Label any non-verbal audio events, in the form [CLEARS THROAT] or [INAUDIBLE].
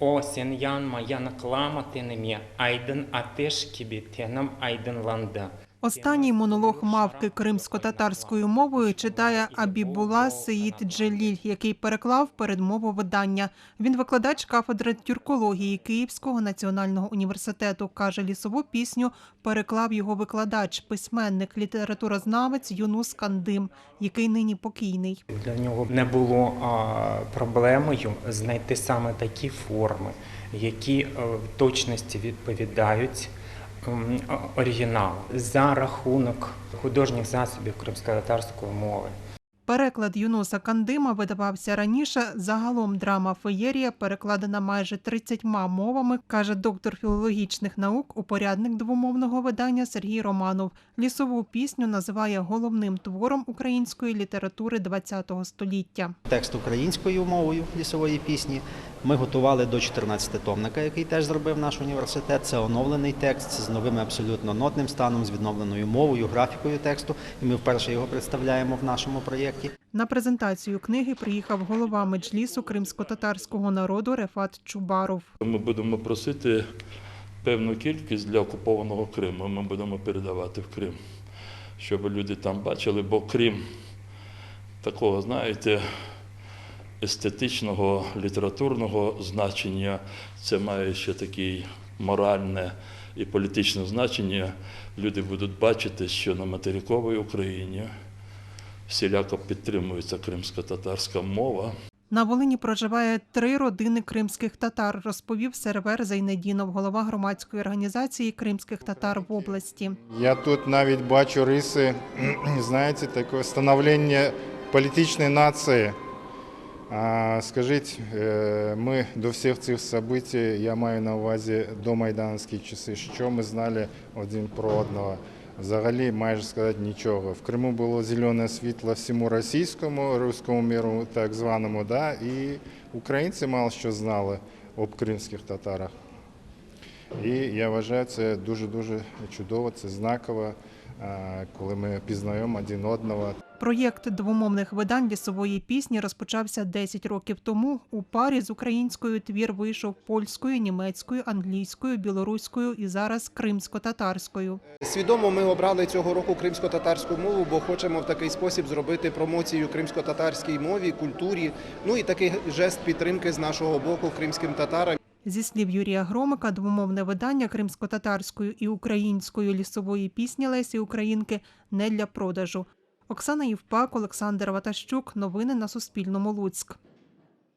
О, сен янма, яныклама тенеме, айдын атеш кебе тенім айдынланды. Останній монолог мавки кримсько-татарською мовою читає Абібула Сеїд Джеліль, який переклав передмову видання. Він викладач кафедри тюркології Київського національного університету. каже, лісову пісню переклав його викладач, письменник, літературознавець Юнус Кандим, який нині покійний. Для нього не було проблемою знайти саме такі форми, які е, в точності відповідають оригіналу за рахунок художніх засобів кримсько-татарської мови. Переклад Юнуса Кандима видавався раніше. Загалом драма Феєрія перекладена майже 30 мовами, каже доктор філологічних наук, упорядник двомовного видання Сергій Романов. Лісову пісню називає головним твором української літератури ХХ століття. текст українською мовою лісової пісні. Ми готували до 14-томника, який теж зробив наш університет. Це оновлений текст з новим абсолютно нотним станом, з відновленою мовою, графікою тексту. І ми вперше його представляємо в нашому проєкті. На презентацію книги приїхав голова меджлісу кримсько-татарського народу Рефат Чубаров. Ми будемо просити певну кількість для окупованого Криму. Ми будемо передавати в Крим, щоб люди там бачили, бо Крим такого, знаєте, естетичного, літературного значення, це має ще таке моральне і політичне значення. Люди будуть бачити, що на материковій Україні всіляко підтримується кримсько-татарська мова. На Волині проживає три родини кримських татар, розповів сервер Зайнедінов, голова громадської організації кримських татар в області. Я тут навіть бачу риси, [CLEARS THROAT] знаєте, таке становлення політичної нації. Скажіть, е, ми до всіх цих событий, я маю на увазі до майданські часи, що ми знали один про одного. Взагалі, майже сказати нічого. В Криму було зелене світло всьому російському, руському міру, так званому, да? і українці мало що знали об кримських татарах. І я вважаю, це дуже-дуже чудово, це знаково, коли ми пізнаємо один одного. Проєкт двомовних видань лісової пісні розпочався 10 років тому. У парі з українською твір вийшов польською, німецькою, англійською, білоруською і зараз кримсько-татарською. Свідомо ми обрали цього року кримсько-татарську мову, бо хочемо в такий спосіб зробити промоцію кримсько-татарській мові, культурі. Ну і такий жест підтримки з нашого боку кримським татарам. Зі слів Юрія Громика, двомовне видання кримсько-татарською і українською лісової пісні Лесі Українки не для продажу. Оксана Євпак, Олександр Ватащук. Новини на Суспільному. Луцьк.